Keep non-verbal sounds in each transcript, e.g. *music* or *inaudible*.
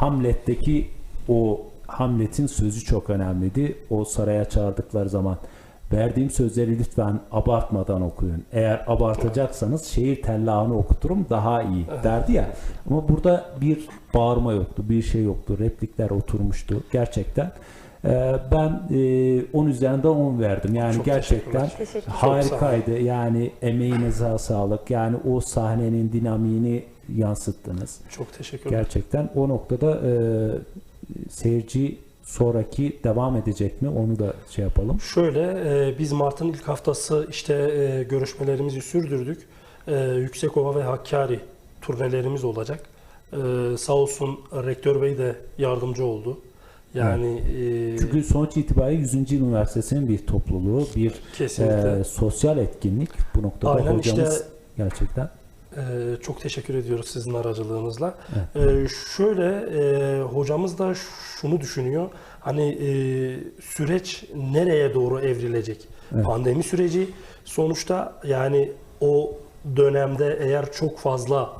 Hamlet'teki o Hamlet'in sözü çok önemliydi. O saraya çağırdıkları zaman verdiğim sözleri lütfen abartmadan okuyun. Eğer abartacaksanız şehir tellahını okuturum daha iyi derdi ya. Ama burada bir bağırma yoktu, bir şey yoktu. Replikler oturmuştu gerçekten. Ee, ben e, 10 üzerinden 10 verdim. Yani Çok gerçekten harikaydı. Yani emeğinize sağlık. Yani o sahnenin dinamiğini yansıttınız. Çok teşekkürler. Gerçekten o noktada e, seyirci sonraki devam edecek mi onu da şey yapalım. Şöyle e, biz Mart'ın ilk haftası işte e, görüşmelerimizi sürdürdük. E, Yüksekova ve Hakkari turnelerimiz olacak. E, sağ olsun rektör bey de yardımcı oldu. Yani e, Çünkü sonuç itibariyle 100. Yıl Üniversitesi'nin bir topluluğu, bir kesinlikle e, sosyal etkinlik. Bu noktada Aynen hocamız işte- gerçekten Ee, çok teşekkür ediyoruz sizin aracılığınızla. Ee, şöyle e, hocamız da şunu düşünüyor. Hani e, süreç nereye doğru evrilecek? Evet. Pandemi süreci sonuçta yani o dönemde eğer çok fazla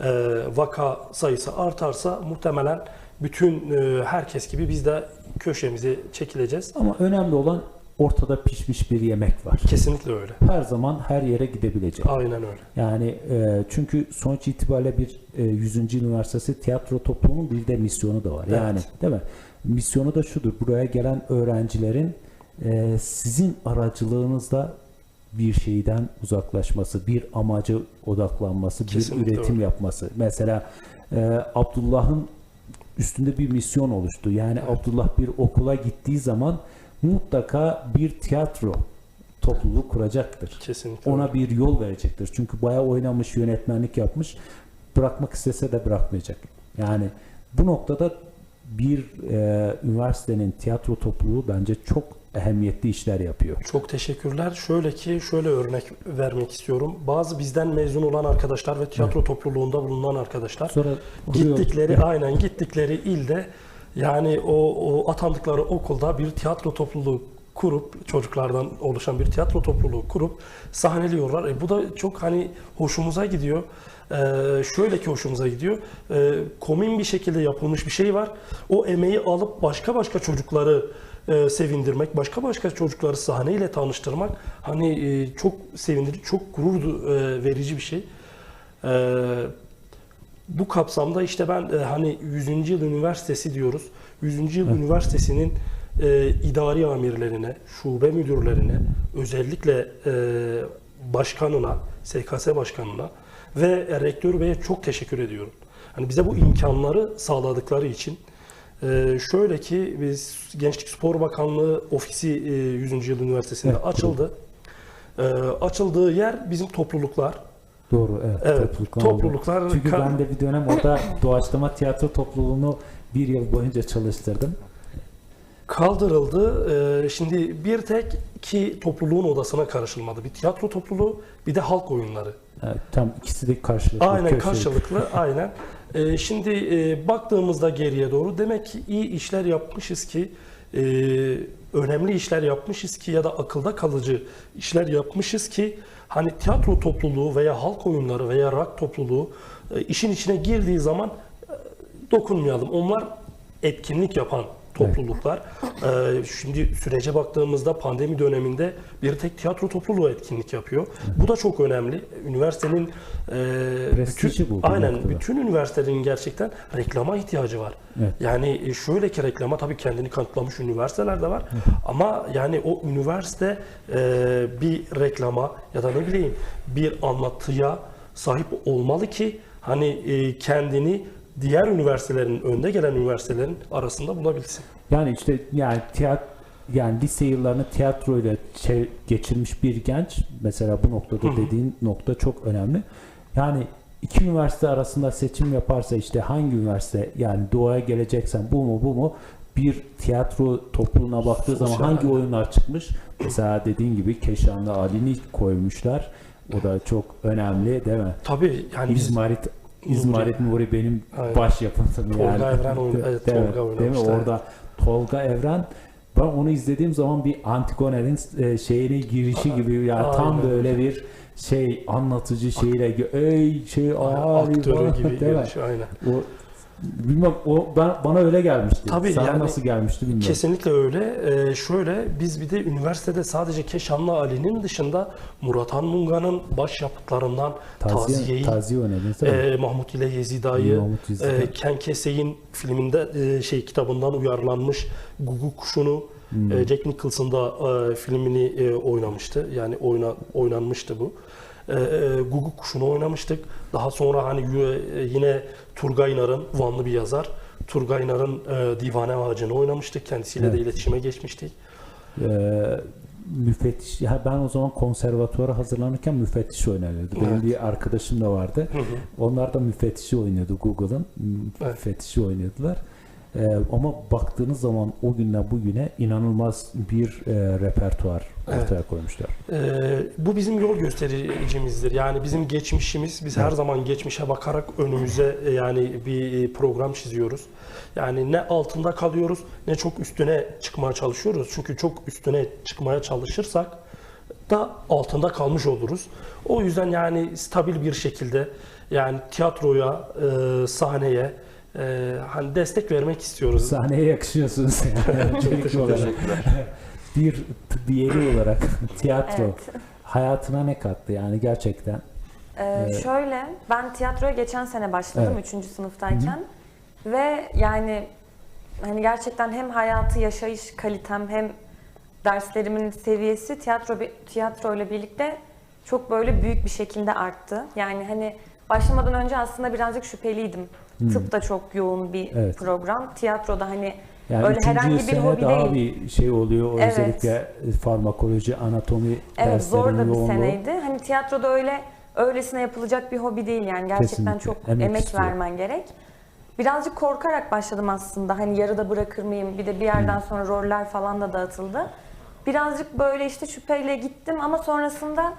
e, vaka sayısı artarsa muhtemelen bütün e, herkes gibi biz de köşemize çekileceğiz. ama önemli olan ortada pişmiş bir yemek var. Kesinlikle öyle. Her zaman her yere gidebilecek. Aynen öyle. Yani e, çünkü sonuç itibariyle bir e, 100. Yıl Üniversitesi tiyatro toplumunun bir de misyonu da var. Evet. Yani değil mi? Misyonu da şudur. Buraya gelen öğrencilerin e, sizin aracılığınızla bir şeyden uzaklaşması, bir amaca odaklanması, Kesinlikle bir üretim öyle. yapması. Mesela e, Abdullah'ın üstünde bir misyon oluştu. Yani Abdullah bir okula gittiği zaman mutlaka bir tiyatro topluluğu kuracaktır Kesinlikle ona bir yol verecektir. Çünkü bayağı oynamış, yönetmenlik yapmış. Bırakmak istese de bırakmayacak. Yani bu noktada bir e, üniversitenin tiyatro topluluğu bence çok ehemmiyetli işler yapıyor. Çok teşekkürler. Şöyle ki şöyle örnek vermek istiyorum. Bazı bizden mezun olan arkadaşlar ve tiyatro topluluğunda bulunan arkadaşlar Sonra gittikleri aynen gittikleri ilde yani o, o atandıkları okulda bir tiyatro topluluğu kurup çocuklardan oluşan bir tiyatro topluluğu kurup sahneliyorlar. E, bu da çok hani hoşumuza gidiyor. E, şöyle ki hoşumuza gidiyor. E, komün bir şekilde yapılmış bir şey var. O emeği alıp başka başka çocukları e, sevindirmek, başka başka çocukları sahneyle tanıştırmak hani e, çok sevindirici, çok gurur e, verici bir şey. E, bu kapsamda işte ben e, hani 100. Yıl Üniversitesi diyoruz. 100. Yıl Üniversitesi'nin e, idari amirlerine, şube müdürlerine, özellikle e, başkanına, SKS başkanına ve rektör beye çok teşekkür ediyorum. Hani bize bu imkanları sağladıkları için e, şöyle ki biz Gençlik Spor Bakanlığı ofisi e, 100. Yıl Üniversitesi'nde Evet, açıldı. E, açıldığı yer bizim topluluklar. Doğru evet. Evet, topluluklar oldu. topluluklar- Çünkü Ka- ben de bir dönem orada *laughs* doğaçlama tiyatro topluluğunu bir yıl boyunca çalıştırdım. kaldırıldı. Ee, şimdi bir tek ki topluluğun odasına karışılmadı. Bir tiyatro topluluğu, bir de halk oyunları. Evet, tam ikisi de karşılıklı. Aynen köşeli. karşılıklı, *laughs* aynen. Ee, şimdi e, baktığımızda geriye doğru demek ki iyi işler yapmışız ki e, önemli işler yapmışız ki ya da akılda kalıcı işler yapmışız ki hani tiyatro topluluğu veya halk oyunları veya rock topluluğu e, işin içine girdiği zaman e, dokunmayalım. Onlar etkinlik yapan topluluklar. Ee, şimdi sürece baktığımızda pandemi döneminde bir tek tiyatro topluluğu etkinlik yapıyor. Bu da çok önemli. Üniversitenin e, bütün, bu aynen noktada. bütün üniversitelerin gerçekten reklama ihtiyacı var. Evet. Yani e, şöyle ki reklama tabii kendini kanıtlamış üniversiteler de var. Ama yani o üniversite e, bir reklama ya da ne bileyim bir anlatıya sahip olmalı ki hani e, kendini diğer üniversitelerin önde gelen üniversitelerin arasında bulabilsin. Yani işte yani tiyat yani lise yıllarını tiyatroyla çe- geçirmiş bir genç mesela bu noktada dediğin nokta çok önemli. Yani iki üniversite arasında seçim yaparsa işte hangi üniversite yani doğaya geleceksen bu mu bu mu bir tiyatro topluluğuna baktığı zaman hangi oyunlar çıkmış? Mesela dediğin gibi Keşanlı Ali'ni koymuşlar. O da çok önemli değil mi? Tabii yani biz İzmarit Nuri benim Aynen. baş yapıtım Tolga yani. Evren oyun- evet, mi? Tolga Değil mi? oynamıştı, evet. Orada Tolga Evren ben onu izlediğim zaman bir Antigone'nin e, şeyine girişi gibi ya tam böyle bir şey anlatıcı şeyle ey şey aktörü gibi mi? şey, aynen. O Bilmem o ben, bana öyle gelmişti. Tabii, Sana yani nasıl gelmişti bilmiyorum. Kesinlikle öyle. Ee, şöyle biz bir de üniversitede sadece Keşanlı Ali'nin dışında Murat Han Munga'nın baş yapıtlarından Taziye, Taziye'yi, taziye mi? e, Mahmut ile Yezida'yı, e, Ken Kesey'in filminde e, şey kitabından uyarlanmış Gugu Kuşu'nu Hmm. e, Jack Nicholson da e, filmini e, oynamıştı. Yani oyna, oynanmıştı bu. E, e, Gugu Kuşu'nu oynamıştık. Daha sonra hani e, yine Turgay Nar'ın Vanlı bir yazar. Turgay Nar'ın e, Divane Ağacı'nı oynamıştık. Kendisiyle de Evet. iletişime geçmiştik. Ee, müfettiş, ya ben o zaman konservatuvara hazırlanırken müfettiş oynanıyordu. Benim Evet. bir arkadaşım da vardı. Hı hı. Onlar da müfettişi oynuyordu Google'ın. Müfettişi oynadılar. Ee, ama baktığınız zaman o günden bugüne inanılmaz bir e, repertuar ortaya koymuşlar. Ee, bu bizim yol göstericimizdir. Yani bizim geçmişimiz, biz her Evet. zaman geçmişe bakarak önümüze e, yani bir program çiziyoruz. Yani ne altında kalıyoruz ne çok üstüne çıkmaya çalışıyoruz. Çünkü çok üstüne çıkmaya çalışırsak da altında kalmış oluruz. O yüzden yani stabil bir şekilde yani tiyatroya, e, sahneye e, hani destek vermek istiyoruz. Sahneye yakışıyorsunuz. *laughs* Yani. Olarak. Teşekkürler. bir diğeri olarak *laughs* tiyatro Evet. hayatına ne kattı yani gerçekten? Ee, Evet. Şöyle, ben tiyatroya geçen sene başladım Evet. 3. sınıftayken ve yani hani gerçekten hem hayatı yaşayış kalitem hem derslerimin seviyesi tiyatro tiyatro ile birlikte çok böyle büyük bir şekilde arttı. Yani hani başlamadan önce aslında birazcık şüpheliydim. Tıp da çok yoğun bir Evet. program. Tiyatroda hani Yani Öyle herhangi bir hobi daha değil. bir şey oluyor. Evet. Özellikle farmakoloji, anatomi Evet zor da bir yoğunluğu. seneydi. Hani tiyatroda öyle öylesine yapılacak bir hobi değil yani gerçekten Kesinlikle. çok Emek emek, istiyor. vermen gerek. Birazcık korkarak başladım aslında. Hani yarıda bırakır mıyım? Bir de bir yerden sonra roller falan da dağıtıldı. Birazcık böyle işte şüpheyle gittim ama sonrasında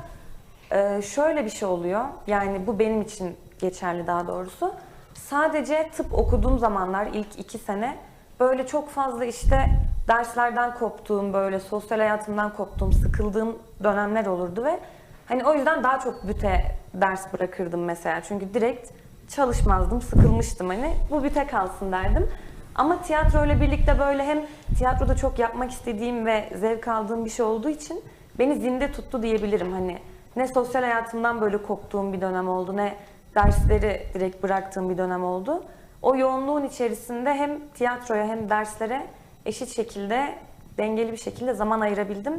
e, şöyle bir şey oluyor. Yani bu benim için geçerli daha doğrusu. Sadece tıp okuduğum zamanlar ilk iki sene böyle çok fazla işte derslerden koptuğum, böyle sosyal hayatımdan koptuğum, sıkıldığım dönemler olurdu ve hani o yüzden daha çok büte ders bırakırdım mesela. Çünkü direkt çalışmazdım, sıkılmıştım hani. Bu büte kalsın derdim. Ama tiyatro ile birlikte böyle hem tiyatroda çok yapmak istediğim ve zevk aldığım bir şey olduğu için beni zinde tuttu diyebilirim. Hani ne sosyal hayatımdan böyle koptuğum bir dönem oldu ne dersleri direkt bıraktığım bir dönem oldu. O yoğunluğun içerisinde hem tiyatroya hem derslere eşit şekilde dengeli bir şekilde zaman ayırabildim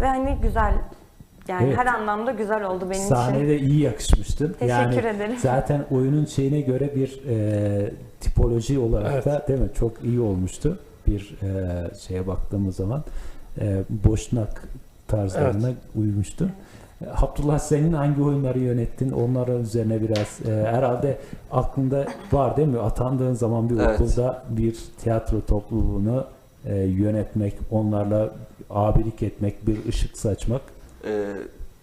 ve hani güzel yani Evet. her anlamda güzel oldu benim için. Sahnede iyi yakışmıştın. Teşekkür yani ederim. *laughs* Zaten oyunun şeyine göre bir e, tipoloji olarak Evet. da değil mi? Çok iyi olmuştu. Bir e, şeye baktığımız zaman e, boşnak tarzlarına uymuştu. E, Abdullah senin hangi oyunları yönettin? Onların üzerine biraz e, herhalde aklında var değil mi? Atandığın zaman bir Evet. okulda bir tiyatro topluluğunu e, yönetmek, onlarla abilik etmek, bir ışık saçmak. Ee,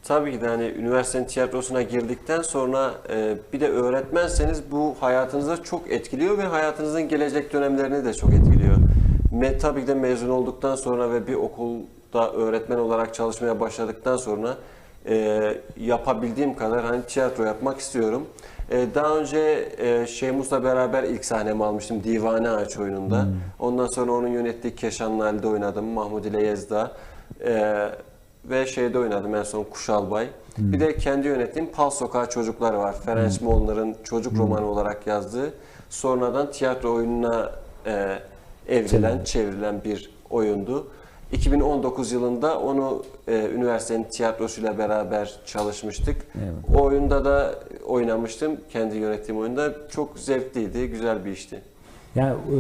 tabii ki de hani üniversitenin tiyatrosuna girdikten sonra e, bir de öğretmenseniz bu hayatınızda çok etkiliyor ve hayatınızın gelecek dönemlerini de çok etkiliyor. Me, tabii ki de mezun olduktan sonra ve bir okulda öğretmen olarak çalışmaya başladıktan sonra e, yapabildiğim kadar hani tiyatro yapmak istiyorum. E, daha önce e, Şeymus'la beraber ilk sahnemi almıştım Divane Ağaç oyununda. Ondan sonra onun yönettiği Keşanlı Ali'de oynadım. Mahmud ile Yezda. E, ve şeyde oynadım en son Kuşalbay. Bir de kendi yönettiğim Pal Sokağı Çocuklar var. Ferenc Moğollar'ın çocuk romanı olarak yazdığı. Sonradan tiyatro oyununa e, evrilen, çevrilen bir oyundu. 2019 yılında onu e, üniversitenin tiyatrosuyla beraber çalışmıştık. Evet. O oyunda da oynamıştım. Kendi yönettiğim oyunda. Çok zevkliydi, güzel bir işti. Yani e,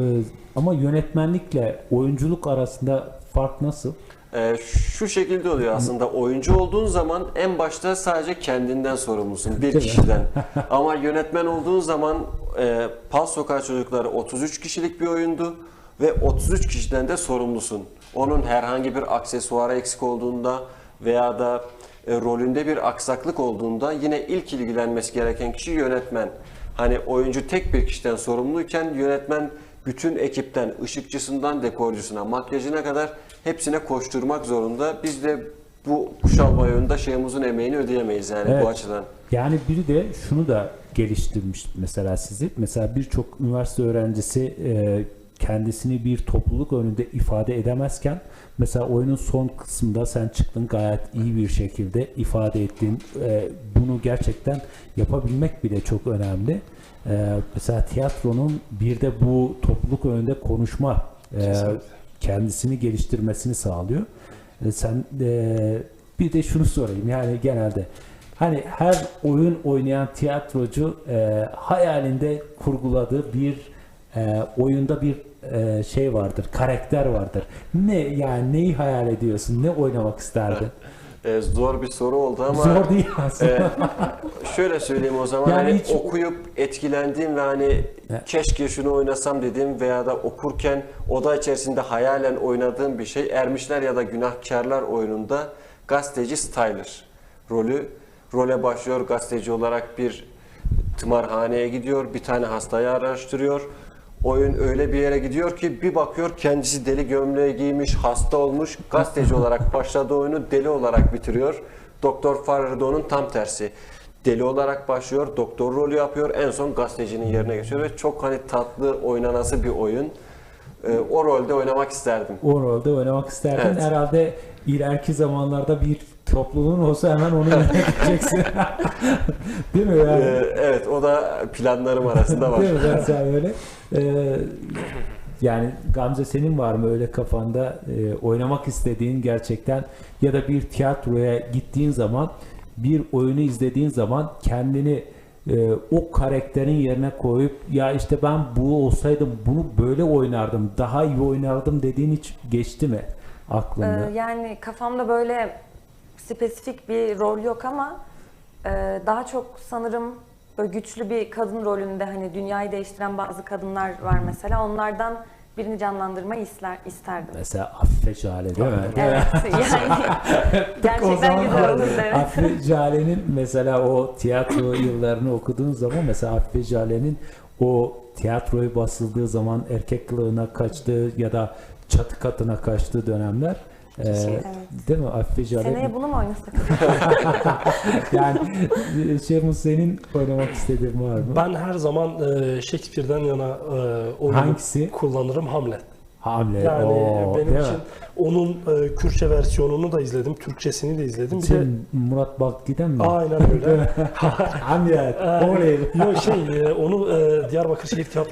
ama yönetmenlikle oyunculuk arasında fark nasıl? Ee, şu şekilde oluyor aslında. Oyuncu olduğun zaman en başta sadece kendinden sorumlusun. Bir kişiden. *laughs* Ama yönetmen olduğun zaman e, Pal Sokağı Çocukları 33 kişilik bir oyundu. Ve 33 kişiden de sorumlusun. Onun herhangi bir aksesuara eksik olduğunda veya da e, rolünde bir aksaklık olduğunda yine ilk ilgilenmesi gereken kişi yönetmen. Hani oyuncu tek bir kişiden sorumluyken yönetmen bütün ekipten, ışıkçısından dekorcusuna, makyajına kadar hepsine koşturmak zorunda. Biz de bu Kuşalbay oyununda şeyimizin emeğini ödeyemeyiz yani Evet. bu açıdan. Yani biri de şunu da geliştirmiş mesela sizi. Mesela birçok üniversite öğrencisi e, kendisini bir topluluk önünde ifade edemezken mesela oyunun son kısmında sen çıktın gayet iyi bir şekilde ifade ettin. E, bunu gerçekten yapabilmek bile çok önemli. E, mesela tiyatronun bir de bu topluluk önünde konuşma e, kendisini geliştirmesini sağlıyor. E, sen e, bir de şunu sorayım yani genelde hani her oyun oynayan tiyatrocu e, hayalinde kurguladığı bir e, oyunda bir e, şey vardır, karakter vardır. Ne yani neyi hayal ediyorsun? Ne oynamak isterdin? E, zor bir soru oldu ama Zor değil aslında. e, *laughs* şöyle söyleyeyim o zaman Yani hani hiç- okuyup etkilendiğim ve hani Ya. keşke şunu oynasam dediğim veya da okurken oda içerisinde hayalen oynadığım bir şey Ermişler ya da Günahkarlar oyununda gazeteci Styler rolü role başlıyor gazeteci olarak bir tımarhaneye gidiyor bir tane hastayı araştırıyor Oyun öyle bir yere gidiyor ki bir bakıyor kendisi deli gömleği giymiş, hasta olmuş. Gazeteci olarak başladığı oyunu deli olarak bitiriyor. Doktor Farrado'nun tam tersi. Deli olarak başlıyor, doktor rolü yapıyor. En son gazetecinin yerine geçiyor ve çok hani tatlı oynanası bir oyun. Ee, o rolde oynamak isterdim. o rolde oynamak isterdin. Evet. Herhalde ileriki zamanlarda bir topluluğun olsa hemen onu yöneteceksin. *laughs* *laughs* Değil mi? Yani? Ee, evet o da planlarım arasında var. Değil mi? Mesela öyle. Ee, yani Gamze senin var mı öyle kafanda e, oynamak istediğin gerçekten ya da bir tiyatroya gittiğin zaman bir oyunu izlediğin zaman kendini e, o karakterin yerine koyup ya işte ben bu olsaydım bunu böyle oynardım daha iyi oynardım dediğin hiç geçti mi aklında? Ee, yani kafamda böyle spesifik bir rol yok ama e, daha çok sanırım böyle güçlü bir kadın rolünde hani dünyayı değiştiren bazı kadınlar var mesela. Onlardan birini canlandırmayı ister, isterdim. Mesela Afife Jale değil mi? Evet *laughs* yani gerçekten *laughs* güzel olur evet. Afife Jale'nin mesela o tiyatro *laughs* yıllarını okuduğun zaman mesela Afife Jale'nin o tiyatroyu basıldığı zaman erkek kılığına kaçtığı ya da çatı katına kaçtığı dönemler e, Evet. değil mi Afife Jale? Seneye bunu mu oynasak? *laughs* yani e, Şemus senin oynamak istediğin var mı? Ben her zaman e, Shakespeare'den yana e, oyunu Hangisi? kullanırım Hamlet. Hamle. Yani Oo, benim değil için mi? onun e, Kürtçe versiyonunu da izledim, Türkçesini de izledim. Bir de Sen Murat Bakgiden mi? aynen öyle. *laughs* Hamlet. Ee, *laughs* Oley. Yok şey, e, onu e, Diyarbakır Şehir Tiyatro